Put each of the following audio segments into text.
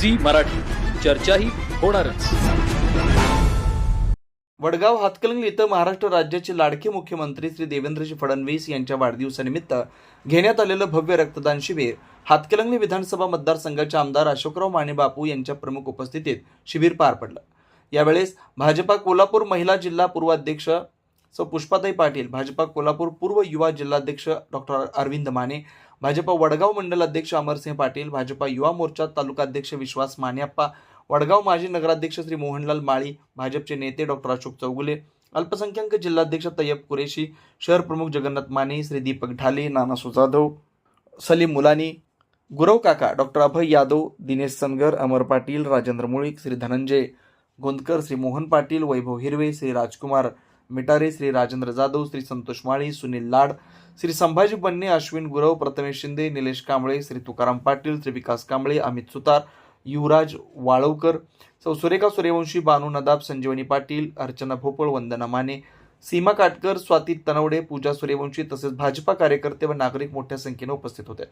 Zee Marathi. चर्चाही होणारच. वडगाव हातकलंगली इथं महाराष्ट्र राज्याचे लाडके मुख्यमंत्री श्री देवेंद्रजी फडणवीस यांच्या वाढदिवसानिमित्त घेण्यात आलेलं भव्य रक्तदान शिबिर हातकलंगली विधानसभा मतदारसंघाचे आमदार अशोकराव माने बापू यांच्या प्रमुख उपस्थितीत शिबिर पार पडलं. यावेळेस भाजपा कोल्हापूर महिला जिल्हा पूर्वाध्यक्ष सौ पुष्पाताई पाटील भाजपा कोल्हापूर पूर्व युवा जिल्हाध्यक्ष डॉक्टर अरविंद माने भाजपा वडगाव मंडल अध्यक्ष अमरसिंह पाटील भाजपा युवा मोर्चा तालुकाध्यक्ष विश्वास मानेप्पा वडगाव माजी नगराध्यक्ष श्री मोहनलाल माळी भाजपचे नेते डॉक्टर अशोक चौगुले अल्पसंख्याक जिल्हाध्यक्ष तय्यब कुरेशी शहर प्रमुख जगन्नाथ माने श्री दीपक ढाले नाना सुजाधव सलीम मुलानी गुरव काका डॉक्टर अभय यादव दिनेश सनगर अमर पाटील राजेंद्र मुळीक श्री धनंजय गोंदकर श्री मोहन पाटील वैभव हिरवे श्री राजकुमार मिटारे श्री राजेंद्र जाधव श्री संतोष माळी सुनील लाड श्री संभाजी बन्ने अश्विन गुरव प्रथमेश शिंदे निलेश कांबळे श्री तुकाराम पाटील श्री विकास कांबळे अमित सुतार युवराज वाळवकर सौ सुरेखा सूर्यवंशी बानू नदाब संजीवनी पाटील अर्चना भोपळ वंदना माने सीमा काटकर स्वाती तनवडे पूजा सूर्यवंशी तसेच भाजपा कार्यकर्ते व नागरिक मोठ्या संख्येने उपस्थित होते.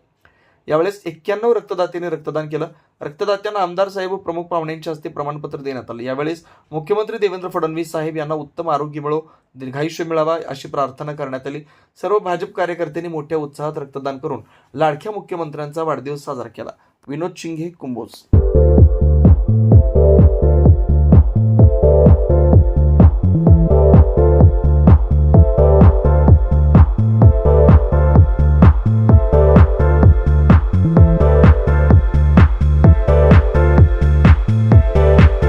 यावेळेस एक्क्याण्णव रक्तदात्यांनी रक्तदान केलं. रक्तदात्यांना आमदार साहेब व प्रमुख पाहुण्यांच्या हस्ते प्रमाणपत्र देण्यात आलं. यावेळेस मुख्यमंत्री देवेंद्र फडणवीस साहेब यांना उत्तम आरोग्य मिळो दीर्घायुष्य मिळावा अशी प्रार्थना करण्यात आली. सर्व भाजप कार्यकर्त्यांनी मोठ्या उत्साहात रक्तदान करून लाडक्या मुख्यमंत्र्यांचा वाढदिवस साजरा केला. विनोद शिंगे कुंभोज.